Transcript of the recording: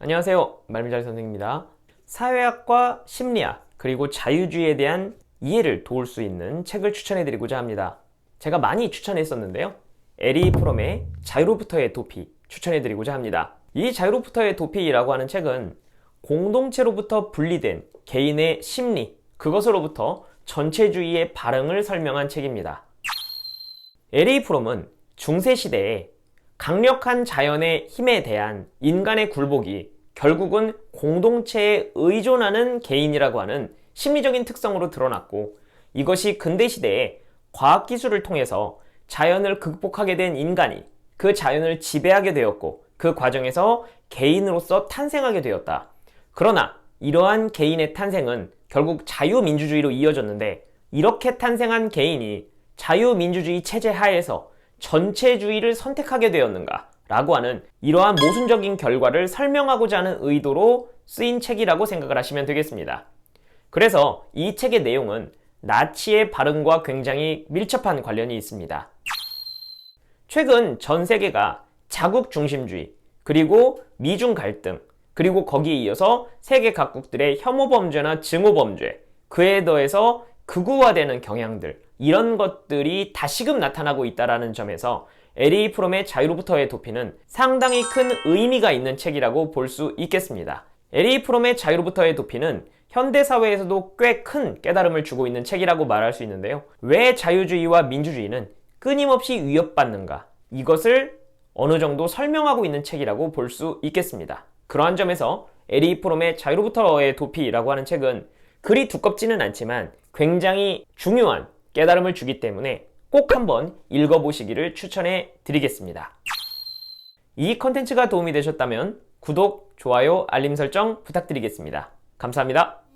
안녕하세요. 말미잘 선생입니다. 사회학과 심리학, 그리고 자유주의에 대한 이해를 도울 수 있는 책을 추천해 드리고자 합니다. 제가 많이 추천했었는데요. 에리 프롬의 자유로부터의 도피 추천해 드리고자 합니다. 이 자유로부터의 도피라고 하는 책은 공동체로부터 분리된 개인의 심리, 그것으로부터 전체주의의 발흥을 설명한 책입니다. 에리 프롬은 중세시대에 강력한 자연의 힘에 대한 인간의 굴복이 결국은 공동체에 의존하는 개인이라고 하는 심리적인 특성으로 드러났고 이것이 근대 시대에 과학 기술을 통해서 자연을 극복하게 된 인간이 그 자연을 지배하게 되었고 그 과정에서 개인으로서 탄생하게 되었다. 그러나 이러한 개인의 탄생은 결국 자유민주주의로 이어졌는데 이렇게 탄생한 개인이 자유민주주의 체제 하에서 전체주의를 선택하게 되었는가? 라고 하는 이러한 모순적인 결과를 설명하고자 하는 의도로 쓰인 책이라고 생각을 하시면 되겠습니다. 그래서 이 책의 내용은 나치의 발언과 굉장히 밀접한 관련이 있습니다. 최근 전 세계가 자국 중심주의, 그리고 미중 갈등, 그리고 거기에 이어서 세계 각국들의 혐오 범죄나 증오 범죄, 그에 더해서 극우화되는 경향들, 이런 것들이 다시금 나타나고 있다는 점에서 에리 프롬의 자유로부터의 도피는 상당히 큰 의미가 있는 책이라고 볼 수 있겠습니다. 에리 프롬의 자유로부터의 도피는 현대 사회에서도 꽤 큰 깨달음을 주고 있는 책이라고 말할 수 있는데요. 왜 자유주의와 민주주의는 끊임없이 위협받는가? 이것을 어느 정도 설명하고 있는 책이라고 볼 수 있겠습니다. 그러한 점에서 에리 프롬의 자유로부터의 도피라고 하는 책은 그리 두껍지는 않지만 굉장히 중요한 깨달음을 주기 때문에 꼭 한번 읽어보시기를 추천해 드리겠습니다. 이 컨텐츠가 도움이 되셨다면 구독, 좋아요, 알림 설정 부탁드리겠습니다. 감사합니다.